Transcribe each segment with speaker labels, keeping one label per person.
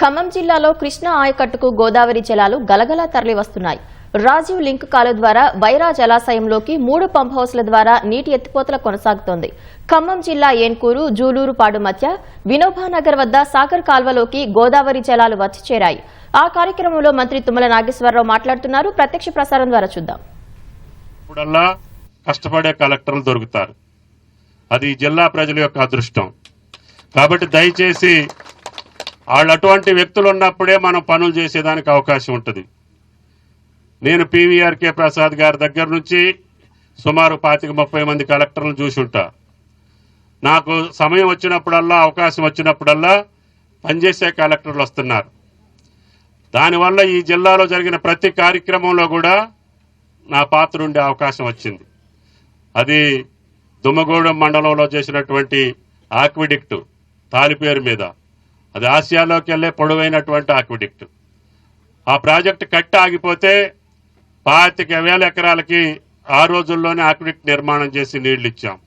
Speaker 1: ఖమ్మం జిల్లాలో కృష్ణా ఆయకట్టుకు గోదావరి జలాలు గలగలా తరలి వస్తున్నాయి రాజీవ్ లింక్ కాలువ ద్వారా వైరా జలాశయంలోకి మూడు పంప్ హౌస్ల ద్వారా నీటి ఎత్తిపోతల కొనసాగుతోంది. ఖమ్మం జిల్లా ఏన్కూరు జూలూరుపాడు మధ్య వినోబానగర్ వద్ద సాగర్ కాల్వలోకి గోదావరి జలాలు వచ్చి చేరాయి. ఆ కార్యక్రమంలో మంత్రి తుమ్మల నాగేశ్వరరావు మాట్లాడుతున్నారు. ప్రత్యక్ష ప్రసారం ద్వారా చూద్దాం.
Speaker 2: ఇప్పుడల్లా కష్టపడే కలెక్టర్లు దొరుకుతారు. అది జిల్లా ప్రజల యొక్క అదృష్టం. కాబట్టి దయచేసి వాళ్ళు అటువంటి వ్యక్తులు ఉన్నప్పుడే మనం పనులు చేసేదానికి అవకాశం ఉంటుంది. నేను పీవీఆర్కే ప్రసాద్ గారి దగ్గర నుంచి సుమారు పాతిక ముప్పై మంది కలెక్టర్లను చూసి ఉంటా నాకు సమయం వచ్చినప్పుడల్లా అవకాశం వచ్చినప్పుడల్లా పనిచేసే కలెక్టర్లు వస్తున్నారు. దానివల్ల ఈ జిల్లాలో జరిగిన ప్రతి కార్యక్రమంలో కూడా నా పాత్ర ఉండే అవకాశం వచ్చింది. అది దుమ్మగూడెం మండలంలో చేసినటువంటి ఆక్విడిక్ట్ తాలిపేరు మీద. అది ఆసియాలోకి వెళ్ళే పొడవైనటువంటి ఆక్విడిక్ట్. ఆ ప్రాజెక్ట్ కట్ ఆగిపోతే పాతిక వేల ఎకరాలకి ఆ రోజుల్లోనే ఆక్విడిక్ట్ నిర్మాణం చేసి నీళ్ళు ఇచ్చాం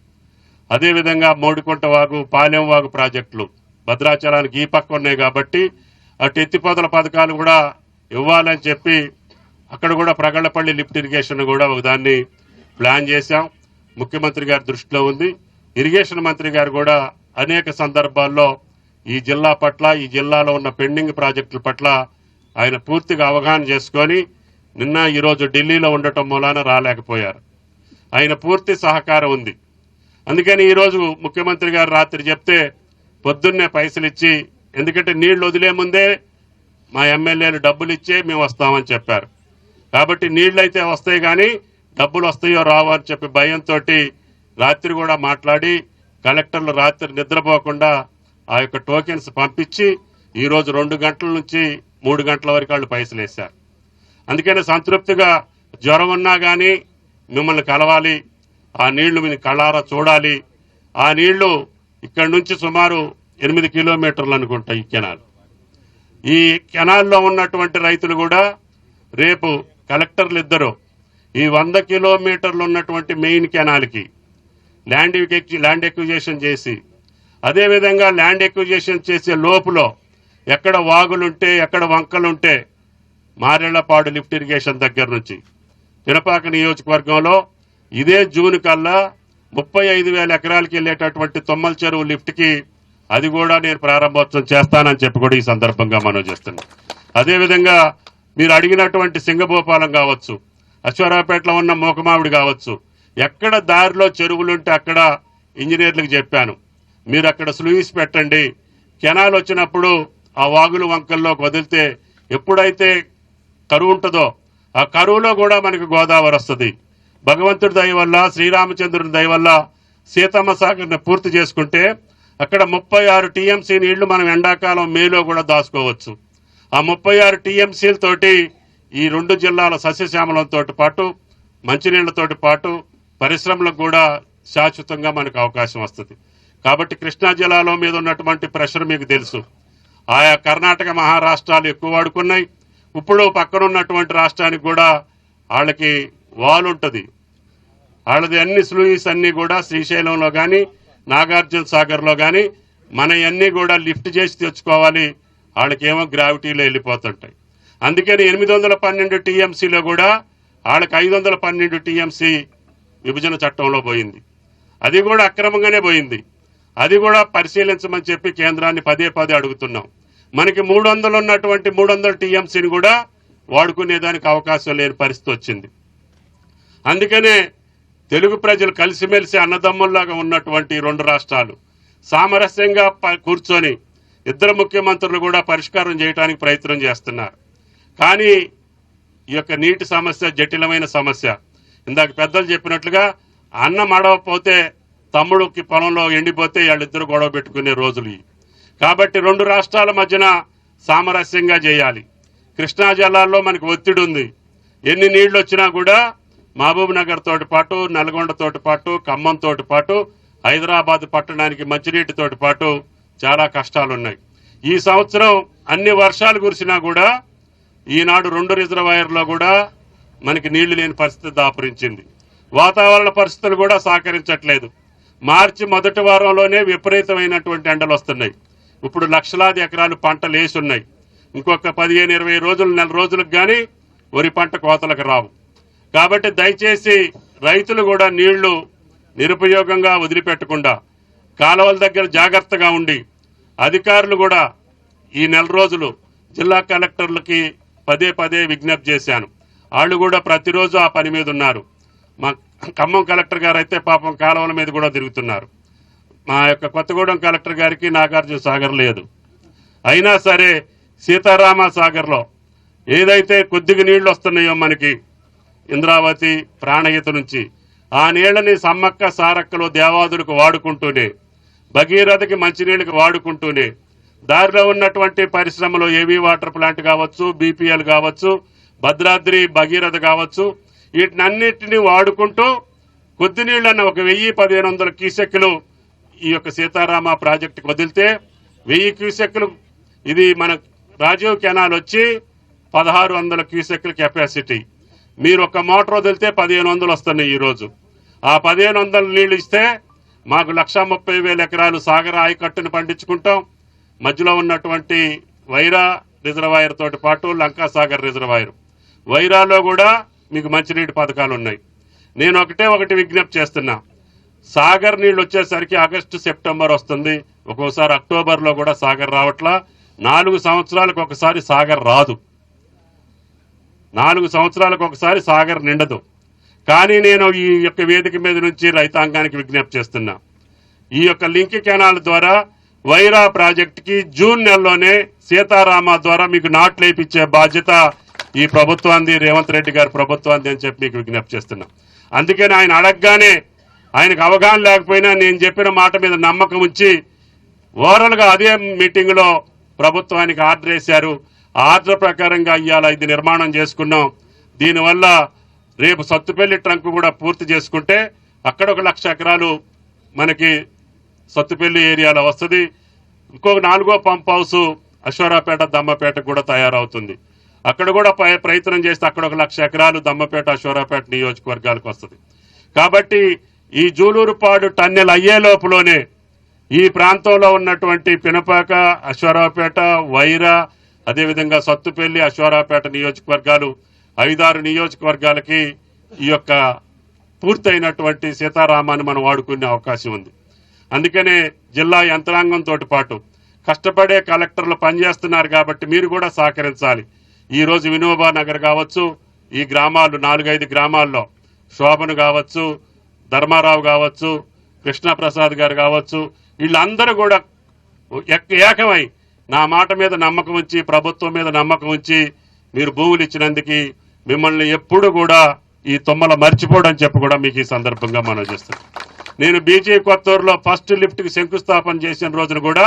Speaker 2: అదేవిధంగా మోడికుంట వాగు పాలెం వాగు ప్రాజెక్టులు. భద్రాచలానికి ఈ పక్క ఉన్నాయి కాబట్టి అటు ఎత్తిపోతల పథకాలు కూడా ఇవ్వాలని చెప్పి అక్కడ కూడా ప్రగళ్ళపల్లి లిఫ్ట్ ఇరిగేషన్ కూడా ఒకదాన్ని ప్లాన్ చేశాం. ముఖ్యమంత్రి గారి దృష్టిలో ఉంది. ఇరిగేషన్ మంత్రి గారు కూడా అనేక సందర్భాల్లో ఈ జిల్లా పట్ల ఈ జిల్లాలో ఉన్న పెండింగ్ ప్రాజెక్టుల పట్ల ఆయన పూర్తిగా అవగాహన చేసుకొని నిన్న ఈరోజు ఢిల్లీలో ఉండటం మూలాన రాలేకపోయారు. ఆయన పూర్తి సహకారం ఉంది. అందుకని ఈరోజు ముఖ్యమంత్రి గారు రాత్రి చెప్తే పొద్దున్నే పైసలు ఇచ్చి ఎందుకంటే నీళ్ళు వదిలే ముందే మా ఎమ్మెల్యేలు డబ్బులు ఇచ్చే మేము వస్తామని చెప్పారు. కాబట్టి నీళ్ళు అయితే వస్తాయి కానీ డబ్బులు వస్తాయో రావో అని చెప్పి భయంతో రాత్రి కూడా మాట్లాడి కలెక్టర్లు రాత్రి నిద్రపోకుండా ఆ యొక్క టోకెన్స్ పంపించి ఈ రోజు రెండు గంటల నుంచి మూడు గంటల వరకు వాళ్ళు పైసలు వేశారు. అందుకనే సంతృప్తిగా జ్వరం ఉన్నా కానీ మిమ్మల్ని కలవాలి ఆ నీళ్ళు మీ కళ్ళారా చూడాలి. ఆ నీళ్ళు ఇక్కడి నుంచి సుమారు ఎనిమిది కిలోమీటర్లు అనుకుంటా ఈ కెనాల్. ఈ కెనాల్లో ఉన్నటువంటి రైతులు కూడా రేపు కలెక్టర్లు ఇద్దరు ఈ వంద కిలోమీటర్లు ఉన్నటువంటి మెయిన్ కెనాల్కి ల్యాండ్ ల్యాండ్ ఎక్విజేషన్ చేసి అదేవిధంగా ల్యాండ్ ఎక్విజేషన్ చేసే లోపులో ఎక్కడ వాగులుంటే ఎక్కడ వంకలుంటే మారేళ్ళపాడు లిఫ్ట్ ఇరిగేషన్ దగ్గర నుంచి తినపాక నియోజకవర్గంలో ఇదే జూన్ కల్లా ముప్పై ఐదు వేల ఎకరాలకి వెళ్ళేటటువంటి తొమ్మల చెరువు లిఫ్ట్కి అది కూడా నేను ప్రారంభోత్సవం చేస్తానని చెప్పి కూడా ఈ సందర్భంగా మనం చేస్తున్నాం అదేవిధంగా మీరు అడిగినటువంటి సింగభూపాలం కావచ్చు అశ్వరాపేటలో ఉన్న మూకమావిడి కావచ్చు ఎక్కడ దారిలో చెరువులుంటే అక్కడ ఇంజనీర్లకు చెప్పాను. మీరు అక్కడ స్లూయిస్ పెట్టండి. కెనాల్ వచ్చినప్పుడు ఆ వాగులు వంకల్లోకి వదిలితే ఎప్పుడైతే కరువు ఉంటుందో ఆ కరువులో కూడా మనకి గోదావరి వస్తుంది. భగవంతుడి దయ వల్ల శ్రీరామచంద్రుడి దయ వల్ల సీతమ్మ సాగర్ని పూర్తి చేసుకుంటే అక్కడ ముప్పై ఆరు టీఎంసీ నీళ్ళు మనం ఎండాకాలం మేలో కూడా దాచుకోవచ్చు. ఆ ముప్పై ఆరు టీఎంసీలతోటి ఈ రెండు జిల్లాల సస్యశ్యామలంతో పాటు మంచినీళ్ళతోటి పాటు పరిశ్రమలకు కూడా శాశ్వతంగా మనకు అవకాశం వస్తుంది. కాబట్టి కృష్ణా జిల్లాలో మీద ఉన్నటువంటి ప్రెషర్ మీకు తెలుసు. ఆయా కర్ణాటక మహారాష్ట్రాలు ఎక్కువ వాడుకున్నాయి. ఇప్పుడు పక్కన ఉన్నటువంటి రాష్ట్రానికి కూడా వాళ్ళకి వాల్ ఉంటుంది. వాళ్ళది అన్ని స్లూయిస్ అన్నీ కూడా శ్రీశైలంలో కానీ నాగార్జున సాగర్లో కానీ మన అన్నీ కూడా లిఫ్ట్ చేసి తెచ్చుకోవాలి. వాళ్ళకేమో గ్రావిటీలో వెళ్ళిపోతుంటాయి. అందుకని ఎనిమిది వందల పన్నెండు టీఎంసీలో కూడా వాళ్ళకి ఐదు వందల పన్నెండు టీఎంసీ విభజన చట్టంలో పోయింది. అది కూడా అక్రమంగానే పోయింది. అది కూడా పరిశీలించమని చెప్పి కేంద్రాన్ని పదే పదే అడుగుతున్నాం. మనకి మూడు వందలు ఉన్నటువంటి మూడు వందల టీఎంసీని కూడా వాడుకునేదానికి అవకాశం లేని పరిస్థితి వచ్చింది. అందుకనే తెలుగు ప్రజలు కలిసిమెలిసి అన్నదమ్ముల్లాగా ఉన్నటువంటి రెండు రాష్ట్రాలు సామరస్యంగా కూర్చొని ఇద్దరు ముఖ్యమంత్రులు కూడా పరిష్కారం చేయడానికి ప్రయత్నం చేస్తున్నారు. కానీ ఈ యొక్క నీటి సమస్య జటిలమైన సమస్య. ఇందాక పెద్దలు చెప్పినట్లుగా అన్నం అడవపోతే తమ్ముడికి పొలంలో ఎండిపోతే వాళ్ళిద్దరు గొడవ పెట్టుకునే రోజులు కాబట్టి రెండు రాష్ట్రాల మధ్యన సామరస్యంగా చేయాలి. కృష్ణా జిల్లాలో మనకి ఒత్తిడి ఉంది. ఎన్ని నీళ్ళు వచ్చినా కూడా మహబూబ్ నగర్ తోటి పాటు నల్గొండ తోటి పాటు ఖమ్మం తోటి పాటు హైదరాబాద్ పట్టణానికి మంచినీటి తోటి పాటు చాలా కష్టాలు ఉన్నాయి ఈ సంవత్సరం అన్ని వర్షాలు కురిసినా కూడా ఈనాడు రెండు రిజర్వాయర్లో కూడా మనకి నీళ్ళు లేని పరిస్థితి దాపురించింది. వాతావరణ పరిస్థితులు కూడా సహకరించట్లేదు. మార్చి మొదటి వారంలోనే విపరీతమైనటువంటి ఎండలు వస్తున్నాయి. ఇప్పుడు లక్షలాది ఎకరాలు పంటలు వేసి ఉన్నాయి ఇంకొక పదిహేను ఇరవై రోజులు నెల రోజులకు కానీ వరి పంట కోతలకు రావు. కాబట్టి దయచేసి రైతులు కూడా నీళ్ళు నిరుపయోగంగా వదిలిపెట్టకుండా కాలువల దగ్గర జాగ్రత్తగా ఉండి అధికారులు కూడా ఈ నెల రోజులు జిల్లా కలెక్టర్లకి పదే పదే విజ్ఞప్తి చేశాను. వాళ్ళు కూడా ప్రతిరోజు ఆ పని మీద ఉన్నారు. మా ఖమ్మం కలెక్టర్ గారు అయితే పాపం కాలువల మీద కూడా తిరుగుతున్నారు. మా యొక్క కొత్తగూడెం కలెక్టర్ గారికి నాగార్జున సాగర్ లేదు. అయినా సరే సీతారామ సాగర్లో ఏదైతే కొద్దిగా నీళ్ళు వస్తున్నాయో మనకి ఇంద్రావతి ప్రాణహిత నుంచి ఆ నీళ్ళని సమ్మక్క సారక్కలో దేవాదులకు వాడుకుంటూనే భగీరథకి మంచినీళ్ళకి వాడుకుంటూనే దారిలో ఉన్నటువంటి పరిశ్రమలు ఏవీ వాటర్ ప్లాంట్ కావచ్చు బీపీఎల్ కావచ్చు భద్రాద్రి భగీరథ కావచ్చు వీటినన్నిటిని వాడుకుంటూ కొద్ది ఒక వెయ్యి పదిహేను వందల క్యూసెక్లు ఈ యొక్క సీతారామ ప్రాజెక్టుకు వదిలితే వెయ్యి క్యూసెక్లు ఇది మన రాజీవ్ కెనాల్ వచ్చి పదహారు వందల క్యూసెక్ల కెపాసిటీ. మీరు ఒక మోటార్ వదిలితే పదిహేను వందలు వస్తున్నాయి ఈరోజు ఆ పదిహేను వందల నీళ్ళు ఇస్తే మాకు లక్ష ముప్పై వేల ఎకరాలు సాగర ఆయకట్టును పండించుకుంటాం. మధ్యలో ఉన్నటువంటి వైరా రిజర్వాయర్ తోటి పాటు లంకా సాగర్ రిజర్వాయర్. వైరాలో కూడా మీకు మంచినీటి పథకాలు ఉన్నాయి. నేను ఒకటే ఒకటి విజ్ఞప్తి చేస్తున్నా. సాగర్ నీళ్ళు వచ్చేసరికి ఆగస్టు సెప్టెంబర్ వస్తుంది. ఒక్కోసారి అక్టోబర్లో కూడా సాగర్ రావట్లా. నాలుగు సంవత్సరాలకు ఒకసారి సాగర్ రాదు. నాలుగు సంవత్సరాలకు ఒకసారి సాగర్ నిండదు. కానీ నేను ఈ యొక్క వేదిక మీద నుంచి రైతాంగానికి విజ్ఞప్తి చేస్తున్నా. ఈ యొక్క లింక్ కెనాల్ ద్వారా వైరా ప్రాజెక్టుకి జూన్ నెలలోనే సీతారామ ద్వారా మీకు నాట్లు వేయించే బాధ్యత ఈ ప్రభుత్వాన్ని రేవంత్ రెడ్డి గారి ప్రభుత్వాన్ని అని చెప్పి మీకు విజ్ఞప్తి చేస్తున్నా. అందుకని ఆయన అడగగానే ఆయనకు అవగాహన లేకపోయినా నేను చెప్పిన మాట మీద నమ్మకం ఉంచి ఓవరాల్గా అదే మీటింగ్లో ప్రభుత్వానికి ఆర్డర్ వేశారు. ఆర్డర్ ప్రకారంగా ఇవాళ ఇది నిర్మాణం చేసుకున్నాం. దీనివల్ల రేపు సత్తుపల్లి ట్రంక్ కూడా పూర్తి చేసుకుంటే అక్కడ ఒక లక్ష ఎకరాలు మనకి సత్తుపల్లి ఏరియాలో వస్తుంది. ఇంకొక నాలుగో పంప్ హౌస్ అశ్వరాపేట దమ్మపేట కూడా తయారవుతుంది. అక్కడ కూడా ప్రయత్నం చేస్తే అక్కడ ఒక లక్ష ఎకరాలు దమ్మపేట అశ్వరాపేట నియోజకవర్గాలకు వస్తుంది. కాబట్టి ఈ జూలూరుపాడు టన్నెల్ అయ్యే లోపులోనే ఈ ప్రాంతంలో ఉన్నటువంటి పినపాక అశ్వరావుపేట వైరా అదేవిధంగా సత్తుపల్లి అశ్వరావుపేట నియోజకవర్గాలు ఐదారు నియోజకవర్గాలకి ఈ యొక్క పూర్తయినటువంటి సీతారామాన్ని మనం వాడుకునే అవకాశం ఉంది. అందుకనే జిల్లా యంత్రాంగంతో పాటు కష్టపడే కలెక్టర్లు పనిచేస్తున్నారు కాబట్టి మీరు కూడా సహకరించాలి. ఈ రోజు వినోబా నగర్ కావచ్చు ఈ గ్రామాలు నాలుగైదు గ్రామాల్లో శోభను కావచ్చు ధర్మారావు కావచ్చు కృష్ణప్రసాద్ గారు కావచ్చు వీళ్ళందరూ కూడా ఏకమై నా మాట మీద నమ్మకం ఉంచి ప్రభుత్వం మీద నమ్మకం ఉంచి మీరు భూములు ఇచ్చినందుకు మిమ్మల్ని ఎప్పుడు కూడా ఈ తుమ్మల మర్చిపోవడం చెప్పి కూడా మీకు ఈ సందర్భంగా మనం చేస్తున్నాం నేను బీజే కొత్తూరులో ఫస్ట్ లిఫ్ట్కి శంకుస్థాపన చేసిన రోజున కూడా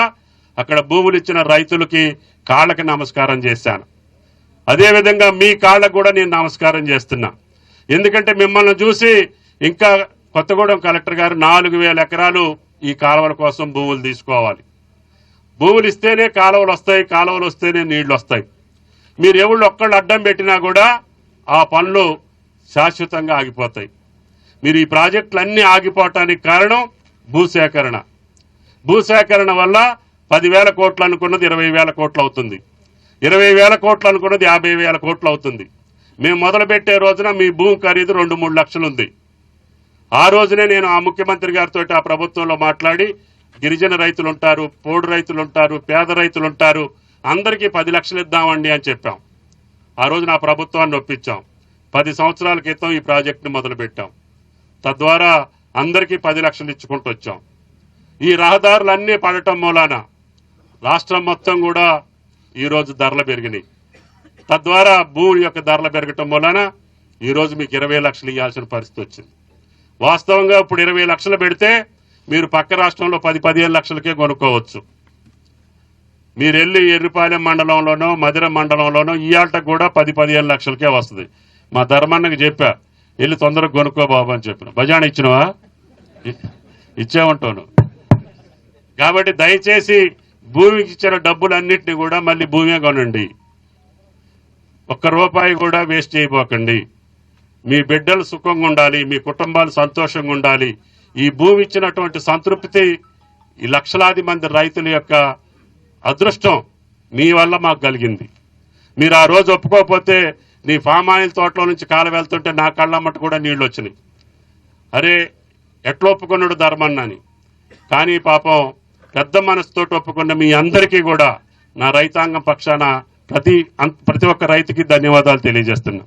Speaker 2: అక్కడ భూములు ఇచ్చిన రైతులకి కాళ్ళకి నమస్కారం చేశాను. అదేవిధంగా మీ కాళ్ళకు కూడా నేను నమస్కారం చేస్తున్నా. ఎందుకంటే మిమ్మల్ని చూసి ఇంకా కొత్తగూడెం కలెక్టర్ గారు నాలుగు వేల ఎకరాలు ఈ కాలువల కోసం భూములు తీసుకోవాలి. భూములు ఇస్తేనే కాలువలు వస్తాయి కాలువలు వస్తేనే నీళ్ళు వస్తాయి. మీరు ఎవళ్ళు ఒక్కళ్ళు అడ్డం పెట్టినా కూడా ఆ పనులు శాశ్వతంగా ఆగిపోతాయి. మీరు ఈ ప్రాజెక్టులన్నీ ఆగిపోవటానికి కారణం భూసేకరణ. భూసేకరణ వల్ల పదివేల కోట్లు అనుకున్నది ఇరవై వేల కోట్లు అవుతుంది. ఇరవై వేల కోట్లు అనుకున్నది యాభై వేల కోట్లు అవుతుంది. మేము మొదలుపెట్టే రోజున మీ భూమి ఖరీదు రెండు మూడు లక్షలు ఉంది ఆ రోజునే నేను ఆ ముఖ్యమంత్రి గారితో ఆ ప్రభుత్వంలో మాట్లాడి గిరిజన రైతులు ఉంటారు పోడు రైతులు ఉంటారు పేద రైతులు ఉంటారు అందరికీ పది లక్షలు ఇద్దామండి అని చెప్పాం. ఆ రోజు నా ప్రభుత్వాన్ని ఒప్పించాం. పది సంవత్సరాల క్రితం ఈ ప్రాజెక్టును మొదలుపెట్టాం. తద్వారా అందరికీ పది లక్షలు ఇచ్చుకుంటూ వచ్చాం ఈ రహదారులన్నీ పడటం మూలాన రాష్ట్రం మొత్తం కూడా ఈరోజు ధరలు పెరిగినాయి. తద్వారా భూమి యొక్క ధరలు పెరగటం వలన ఈరోజు మీకు ఇరవై లక్షలు ఇవ్వాల్సిన పరిస్థితి వచ్చింది. వాస్తవంగా ఇప్పుడు ఇరవై లక్షలు పెడితే మీరు పక్క రాష్ట్రంలో పది పదిహేను లక్షలకే కొనుక్కోవచ్చు. మీరు వెళ్ళి ఎర్రిపాలెం మండలంలోనో మధుర మండలంలోనో ఇయాట కూడా పది పదిహేను లక్షలకే వస్తుంది. మా ధర్మన్నకి చెప్పా వెళ్ళి తొందరగా కొనుక్కో బాబు అని చెప్పిన. బజానా ఇచ్చినవా? ఇచ్చామంటాను కాబట్టి దయచేసి భూమికి ఇచ్చిన డబ్బులన్నింటినీ కూడా మళ్ళీ భూమే కొనండి. ఒక్క రూపాయి కూడా వేస్ట్ చేయబోకండి. మీ బిడ్డలు సుఖంగా ఉండాలి మీ కుటుంబాలు సంతోషంగా ఉండాలి. ఈ భూమి ఇచ్చినటువంటి సంతృప్తి ఈ లక్షలాది మంది రైతుల యొక్క అదృష్టం మీ వల్ల మాకు కలిగింది. మీరు ఆ రోజు ఒప్పుకోకపోతే నీ ఫామ్ ఆయిల్ తోటలో నుంచి కాలు వెళ్తుంటే నా కళ్ళమ్మట కూడా నీళ్ళు వచ్చినాయి. అరే ఎట్లా ఒప్పుకున్నాడు ధర్మన్నని? కానీ పాపం పెద్ద మనసుతో ఒప్పుకున్న మీ అందరికీ కూడా నా రైతాంగం పక్షాన ప్రతి అం- ప్రతి ఒక్క రైతుకి ధన్యవాదాలు తెలియజేస్తున్నా.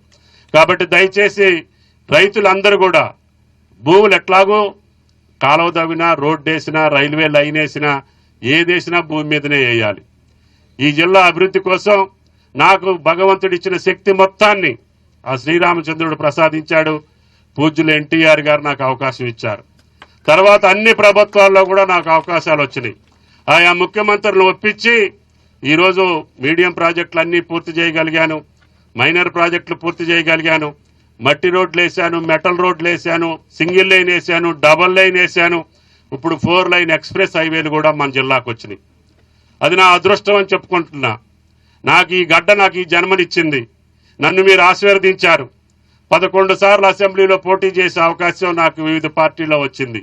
Speaker 2: కాబట్టి దయచేసి రైతులందరూ కూడా భూములు ఎట్లాగో కాలువ తవ్వినా రోడ్డు వేసినా రైల్వే లైన్ వేసినా ఏదేసినా భూమి మీదనే వేయాలి. ఈ జిల్లా అభివృద్ధి కోసం నాకు భగవంతుడు ఇచ్చిన శక్తి మొత్తాన్ని ఆ శ్రీరామచంద్రుడు ప్రసాదించాడు. పూజ్యులు ఎన్టీఆర్ గారు నాకు అవకాశం ఇచ్చారు. తర్వాత అన్ని ప్రభుత్వాల్లో కూడా నాకు అవకాశాలు వచ్చినాయి. ఆయా ముఖ్యమంత్రులను ఒప్పించి ఈరోజు మీడియం ప్రాజెక్టులు అన్నీ పూర్తి చేయగలిగాను. మైనర్ ప్రాజెక్టులు పూర్తి చేయగలిగాను. మట్టి రోడ్లు వేసాను మెటల్ రోడ్లు వేసాను సింగిల్ లైన్ వేసాను డబల్ లైన్ వేసాను ఇప్పుడు ఫోర్ లైన్ ఎక్స్ప్రెస్ హైవేలు కూడా మన జిల్లాకు వచ్చినాయి. అది నా అదృష్టం అని చెప్పుకుంటున్నా. నాకు ఈ గడ్డ నాకు ఈ జన్మనిచ్చింది. నన్ను మీరు ఆశీర్వదించారు. పదకొండు సార్లు అసెంబ్లీలో పోటీ చేసే అవకాశం నాకు వివిధ పార్టీలో వచ్చింది.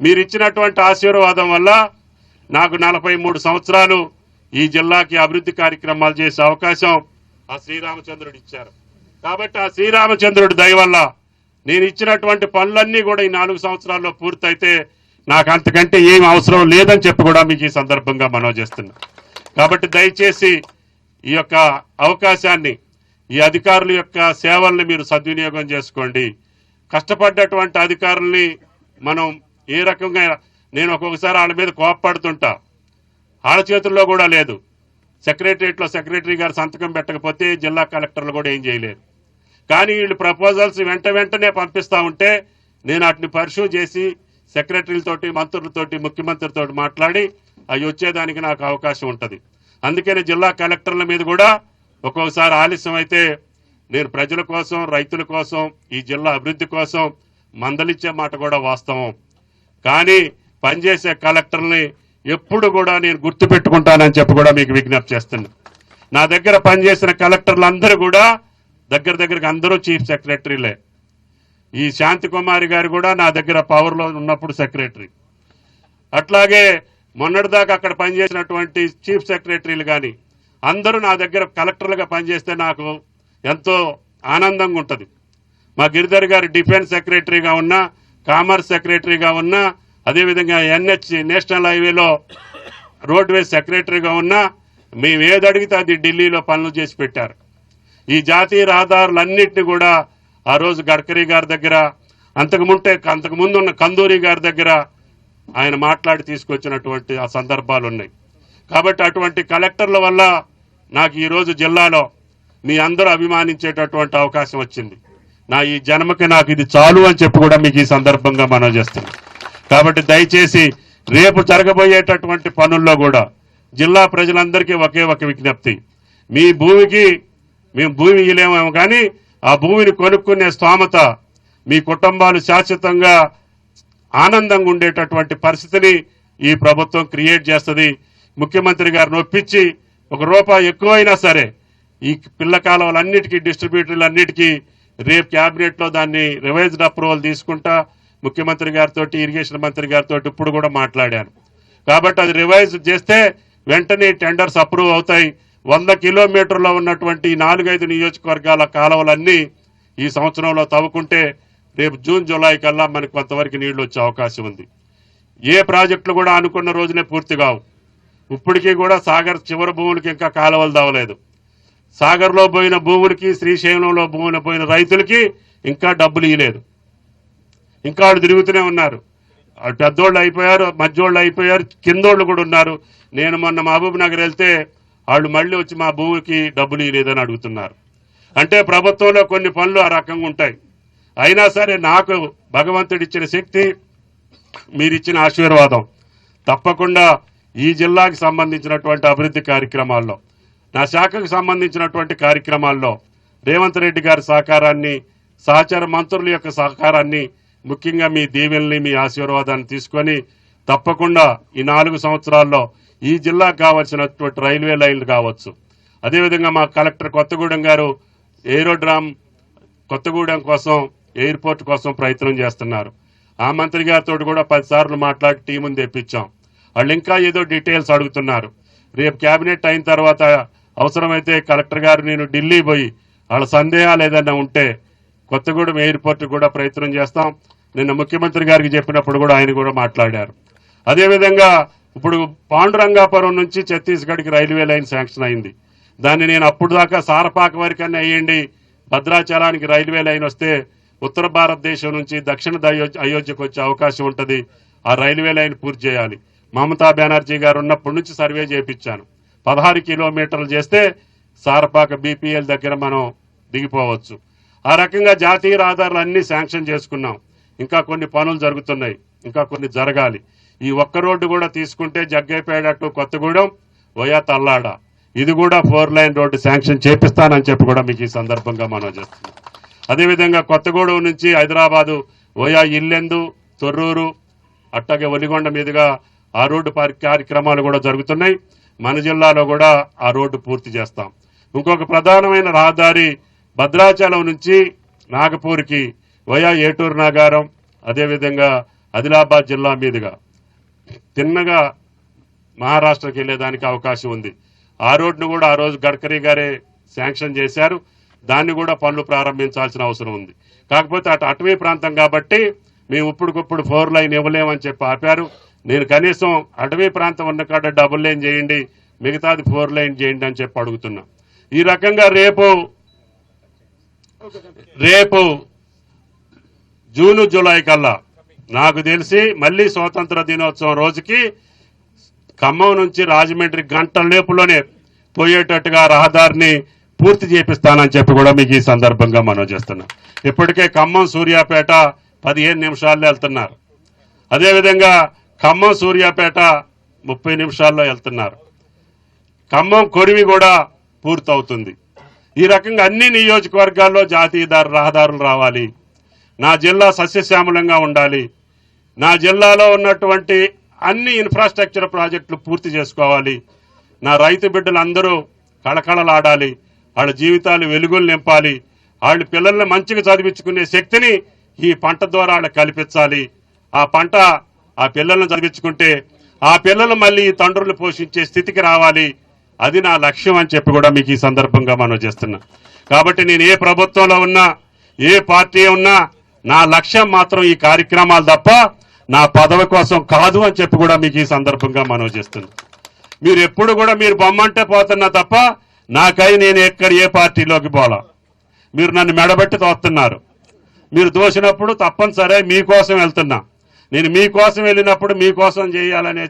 Speaker 2: మీరు ఇచ్చినటువంటి ఆశీర్వాదం వల్ల నాకు నలభై మూడు సంవత్సరాలు ఈ జిల్లాకి అభివృద్ధి కార్యక్రమాలు చేసే అవకాశం ఆ శ్రీరామచంద్రుడు ఇచ్చారు. కాబట్టి ఆ శ్రీరామచంద్రుడి దయ వల్ల నేను ఇచ్చినటువంటి పనులన్నీ కూడా ఈ నాలుగు సంవత్సరాల్లో పూర్తయితే నాకు అంతకంటే ఏం అవసరం లేదని చెప్పి కూడా మీకు ఈ సందర్భంగా మనవి చేస్తున్నా. కాబట్టి దయచేసి ఈ యొక్క అవకాశాన్ని ఈ అధికారుల యొక్క సేవల్ని మీరు సద్వినియోగం చేసుకోండి. కష్టపడ్డటువంటి అధికారుల్ని మనం ఏ రకంగా నేను ఒక్కొక్కసారి వాళ్ళ మీద కోపపడుతుంటా. వాళ్ళ చేతుల్లో కూడా లేదు. సెక్రటరియట్లో సెక్రటరీ గారు సంతకం పెట్టకపోతే జిల్లా కలెక్టర్లు కూడా ఏం చేయలేరు. కానీ వీళ్ళు ప్రపోజల్స్ వెంట వెంటనే పంపిస్తా ఉంటే నేను వాటిని పరిశూ చేసి సెక్రటరీలతోటి మంత్రులతోటి ముఖ్యమంత్రితోటి మాట్లాడి అవి వచ్చేదానికి నాకు అవకాశం ఉంటుంది. అందుకనే జిల్లా కలెక్టర్ల మీద కూడా ఒక్కొక్కసారి ఆలస్యం అయితే నేను ప్రజల కోసం రైతుల కోసం ఈ జిల్లా అభివృద్ధి కోసం మందలిచ్చే మాట కూడా వాస్తవం. కానీ పనిచేసే కలెక్టర్ని ఎప్పుడు కూడా నేను గుర్తు పెట్టుకుంటానని చెప్పి కూడా మీకు విజ్ఞప్తి చేస్తున్నా. నా దగ్గర పనిచేసిన కలెక్టర్లు అందరూ కూడా దగ్గర దగ్గరకు అందరూ చీఫ్ సెక్రటరీలే. ఈ శాంతి కుమారి గారు కూడా నా దగ్గర పవర్లో ఉన్నప్పుడు సెక్రటరీ. అట్లాగే మొన్నటిదాకా అక్కడ పనిచేసినటువంటి చీఫ్ సెక్రటరీలు కానీ అందరూ నా దగ్గర కలెక్టర్లుగా పనిచేస్తే నాకు ఎంతో ఆనందంగా ఉంటుంది. మా గిరిధర్ గారు డిఫెన్స్ సెక్రటరీగా ఉన్నా కామర్స్ సెక్రటరీగా ఉన్నా అదేవిధంగా ఎన్హెచ్ నేషనల్ హైవేలో రోడ్వేస్ సెక్రటరీగా ఉన్నా మేము ఏది అడిగితే అది ఢిల్లీలో పనులు చేసి పెట్టారు. ఈ జాతీయ రహదారులన్నింటినీ కూడా ఆ రోజు గడ్కరీ గారి దగ్గర అంతకు ముంటే ఉన్న కందూరి గారి దగ్గర ఆయన మాట్లాడి తీసుకొచ్చినటువంటి ఆ సందర్భాలు ఉన్నాయి కాబట్టి అటువంటి కలెక్టర్ల వల్ల నాకు ఈరోజు జిల్లాలో మీ అందరూ అభిమానించేటటువంటి అవకాశం వచ్చింది. నా ఈ జన్మకి నాకు ఇది చాలు అని చెప్పి కూడా మీకు ఈ సందర్భంగా మనం చేస్తున్నాం కాబట్టి దయచేసి రేపు జరగబోయేటటువంటి పనుల్లో కూడా జిల్లా ప్రజలందరికీ ఒకే ఒక విజ్ఞప్తి. మీ భూమికి మేము భూమి ఇయ్యలేమేమో కానీ ఆ భూమిని కొనుక్కునే స్తోమత మీ కుటుంబాలు శాశ్వతంగా ఆనందంగా ఉండేటటువంటి పరిస్థితిని ఈ ప్రభుత్వం క్రియేట్ చేస్తుంది. ముఖ్యమంత్రి గారిని ఒప్పించి ఒక రూపాయి ఎక్కువైనా సరే ఈ పిల్ల కాలువలన్నిటికీ డిస్ట్రిబ్యూటర్లన్నిటికీ రేపు క్యాబినెట్లో దాన్ని రివైజ్డ్ అప్రూవల్ తీసుకుంటా ముఖ్యమంత్రి గారితో ఇరిగేషన్ మంత్రి గారితో ఇప్పుడు కూడా మాట్లాడాను. కాబట్టి అది రివైజ్ చేస్తే వెంటనే టెండర్స్ అప్రూవ్ అవుతాయి. వంద కిలోమీటర్లో ఉన్నటువంటి నాలుగైదు నియోజకవర్గాల కాలువలన్నీ ఈ సంవత్సరంలో తవ్వుకుంటే రేపు జూన్ జూలై కల్లా మనకు కొంతవరకు నీళ్ళు వచ్చే అవకాశం ఉంది. ఏ ప్రాజెక్టులు కూడా అనుకున్న రోజునే పూర్తి కావు. ఇప్పటికీ కూడా సాగర్ చివరి భూములకి ఇంకా కాలువలు దవ్వలేదు సాగర్లో పోయిన భూములకి శ్రీశైలంలో భూములు పోయిన రైతులకి ఇంకా డబ్బులు ఇవ్వలేదు ఇంకా వాళ్ళు తిరుగుతూనే ఉన్నారు. పెద్దోళ్ళు అయిపోయారు మధ్యోళ్ళు అయిపోయారు కిందోళ్ళు కూడా ఉన్నారు. నేను మొన్న మహబూబ్ నగర్ వెళ్తే వాళ్ళు మళ్ళీ వచ్చి మా భూమికి డబ్బులు ఇవ్వలేదని అడుగుతున్నారు. అంటే ప్రభుత్వంలో కొన్ని పనులు ఆ రకంగా ఉంటాయి. అయినా సరే నాకు భగవంతుడిచ్చిన శక్తి మీరిచ్చిన ఆశీర్వాదం. తప్పకుండా ఈ జిల్లాకి సంబంధించినటువంటి అభివృద్ధి కార్యక్రమాల్లో నా శాఖకు సంబంధించినటువంటి కార్యక్రమాల్లో రేవంత్ రెడ్డి గారి సహకారాన్ని సహచార మంత్రుల యొక్క సహకారాన్ని ముఖ్యంగా మీ దీవెల్ని మీ ఆశీర్వాదాన్ని తీసుకొని తప్పకుండా ఈ నాలుగు సంవత్సరాల్లో ఈ జిల్లాకు కావాల్సినటువంటి రైల్వే లైన్లు కావచ్చు. అదేవిధంగా మా కలెక్టర్ కొత్తగూడెం గారు ఏరోడ్రామ్ కొత్తగూడెం కోసం ఎయిర్పోర్ట్ కోసం ప్రయత్నం చేస్తున్నారు. ఆ మంత్రి గారితో కూడా పదిసార్లు మాట్లాడి టీముని తెప్పించాం. వాళ్ళు ఇంకా ఏదో డీటెయిల్స్ అడుగుతున్నారు. రేపు క్యాబినెట్ అయిన తర్వాత అవసరమైతే కలెక్టర్ గారు నేను ఢిల్లీ పోయి వాళ్ళ సందేహాలు ఏదైనా ఉంటే కొత్తగూడెం ఎయిర్పోర్ట్ కూడా ప్రయత్నం చేస్తాం. నిన్న ముఖ్యమంత్రి గారికి చెప్పినప్పుడు కూడా ఆయన కూడా మాట్లాడారు. అదేవిధంగా ఇప్పుడు పాండురంగాపురం నుంచి ఛత్తీస్గఢ్కి రైల్వే లైన్ శాంక్షన్ అయింది. దాన్ని నేను అప్పుడు దాకా సారపాక వరకన్నా వేయండి భద్రాచలానికి రైల్వే లైన్ వస్తే ఉత్తర భారతదేశం నుంచి దక్షిణ అయోధ్యకు వచ్చే అవకాశం ఉంటుంది. ఆ రైల్వే లైన్ పూర్తి చేయాలి. మమతా బెనర్జీ గారు ఉన్నప్పటి నుంచి సర్వే చేయించాను పదహారు కిలోమీటర్లు చేస్తే సారపాక బీపీఎల్ దగ్గర మనం దిగిపోవచ్చు. ఆ రకంగా జాతీయ రహదారులు అన్ని శాంక్షన్ చేసుకున్నాం. ఇంకా కొన్ని పనులు జరుగుతున్నాయి. ఇంకా కొన్ని జరగాలి. ఈ ఒక్క రోడ్డు కూడా తీసుకుంటే జగ్గైపేట టు కొత్తగూడెం వయా తల్లాడ. ఇది కూడా ఫోర్ లైన్ రోడ్డు శాంక్షన్ చేపిస్తానని చెప్పి కూడా మీకు ఈ సందర్భంగా మనం చేస్తున్నాం. అదేవిధంగా కొత్తగూడెం నుంచి హైదరాబాదు వయా ఇల్లెందు తొర్రూరు అట్టగే ఒలిగొండ మీదుగా ఆ రోడ్డు కార్యక్రమాలు కూడా జరుగుతున్నాయి. మన జిల్లాలో కూడా ఆ రోడ్డు పూర్తి చేస్తాం. ఇంకొక ప్రధానమైన రహదారి భద్రాచలం నుంచి నాగపూర్కి వయా ఏటూరు నాగారం అదేవిధంగా ఆదిలాబాద్ జిల్లా మీదుగా. తిన్నగా మహారాష్ట్రకి వెళ్ళేదానికి అవకాశం ఉంది. ఆ రోడ్డును కూడా ఆ రోజు గడ్కరీ గారే శాంక్షన్ చేశారు. దాన్ని కూడా పనులు ప్రారంభించాల్సిన అవసరం ఉంది. కాకపోతే అటు అటవీ ప్రాంతం కాబట్టి మేము ఇప్పుడుకిప్పుడు ఫోర్ లైన్ ఇవ్వలేమని చెప్పి ఆపారు. నేను కనీసం అటవీ ప్రాంతం ఉన్న కాడ డబుల్ లైన్ చేయండి మిగతాది ఫోర్ లైన్ చేయండి అని చెప్పి అడుగుతున్నా. ఈ రకంగా రేపు రేపు జూను జూలై కల్లా నాకు తెలిసి మళ్ళీ స్వాతంత్ర దినోత్సవం రోజుకి ఖమ్మం నుంచి రాజమండ్రి గంటల లేపులోనే పోయేటట్టుగా రహదారిని పూర్తి చేపిస్తానని చెప్పి కూడా మీకు ఈ సందర్భంగా మనం చేస్తున్నాం. ఇప్పటికే ఖమ్మం సూర్యాపేట పదిహేను నిమిషాల్లో వెళ్తున్నారు. అదేవిధంగా ఖమ్మం సూర్యాపేట ముప్పై నిమిషాల్లో వెళ్తున్నారు. ఖమ్మం కొరివి కూడా పూర్తవుతుంది. ఈ రకంగా అన్ని నియోజకవర్గాల్లో జాతీయ దారి రహదారులు రావాలి. నా జిల్లా సస్యశ్యామలంగా ఉండాలి. నా జిల్లాలో ఉన్నటువంటి అన్ని ఇన్ఫ్రాస్ట్రక్చర్ ప్రాజెక్టులు పూర్తి చేసుకోవాలి. నా రైతు బిడ్డలందరూ కళకళలాడాలి. వాళ్ళ జీవితాలు వెలుగులు నింపాలి. వాళ్ళ పిల్లల్ని మంచిగా చదివించుకునే శక్తిని ఈ పంట ద్వారా వాళ్ళకి కల్పించాలి. ఆ పంట ఆ పిల్లల్ని చదివించుకుంటే ఆ పిల్లలు మళ్ళీ తండ్రులు పోషించే స్థితికి రావాలి. అది నా లక్ష్యం అని చెప్పి కూడా మీకు ఈ సందర్భంగా మనం చేస్తున్నా. కాబట్టి నేను ఏ ప్రభుత్వంలో ఉన్నా ఏ పార్టీ ఉన్నా నా లక్ష్యం మాత్రం ఈ కార్యక్రమాలు తప్ప నా పదవి కోసం కాదు అని చెప్పి కూడా మీకు ఈ సందర్భంగా మనం చేస్తుంది మీరు ఎప్పుడు కూడా మీరు బొమ్మంటే పోతున్నా తప్ప నాకై నేను ఎక్కడ ఏ పార్టీలోకి పోలా. మీరు నన్ను మెడబెట్టి తోస్తున్నారు. మీరు దోసినప్పుడు తప్పనిసరే మీకోసం వెళ్తున్నా. నేను మీకోసం వెళ్ళినప్పుడు మీకోసం చేయాలనే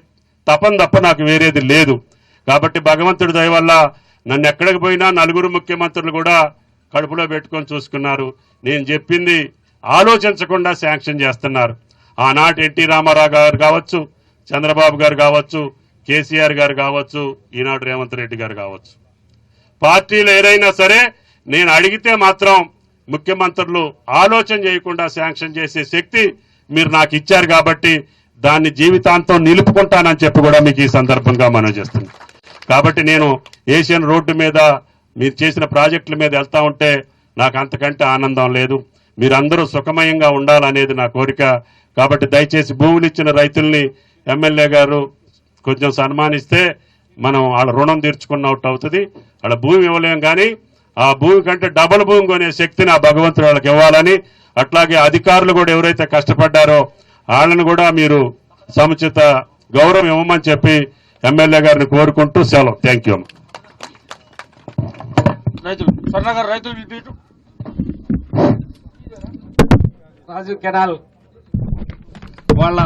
Speaker 2: తపన తప్ప నాకు వేరేది లేదు. కాబట్టి భగవంతుడి దయ వల్ల నన్ను ఎక్కడికి పోయినా నలుగురు ముఖ్యమంత్రులు కూడా కడుపులో పెట్టుకొని చూసుకున్నారు. నేను చెప్పింది ఆలోచించకుండా శాంక్షన్ చేస్తున్నారు. ఆనాటి ఎన్టీ రామారావు గారు కావచ్చు చంద్రబాబు గారు కావచ్చు కేసీఆర్ గారు కావచ్చు ఈనాడు రేవంత్ రెడ్డి గారు కావచ్చు. పార్టీలు ఏదైనా సరే నేను అడిగితే మాత్రం ముఖ్యమంత్రులు ఆలోచన చేయకుండా శాంక్షన్ చేసే శక్తి మీరు నాకు ఇచ్చారు కాబట్టి దాన్ని జీవితాంతం నిలుపుకుంటానని చెప్పి కూడా మీకు ఈ సందర్భంగా మనం చేస్తున్నాం. కాబట్టి నేను ఏషియన్ రోడ్డు మీద మీరు చేసిన ప్రాజెక్టుల మీద వెళ్తా ఉంటే నాకు అంతకంటే ఆనందం లేదు. మీరందరూ సుఖమయంగా ఉండాలనేది నా కోరిక. కాబట్టి దయచేసి భూములిచ్చిన రైతుల్ని ఎమ్మెల్యే గారు కొంచెం సన్మానిస్తే మనం వాళ్ళ రుణం తీర్చుకున్నట్టు అవుతుంది. వాళ్ళ భూమి ఇవ్వలేం కానీ ఆ భూమి కంటే డబుల్ భూమి కొనే శక్తిని ఆ భగవంతుడు వాళ్ళకి ఇవ్వాలని అట్లాగే అధికారులు కూడా ఎవరైతే కష్టపడ్డారో వాళ్ళని కూడా మీరు సముచిత గౌరవం ఇవ్వమని చెప్పి ఎమ్మెల్యే గారిని కోరుకుంటూ సెలవు. Thank you
Speaker 3: Raju canal. వాళ్ళ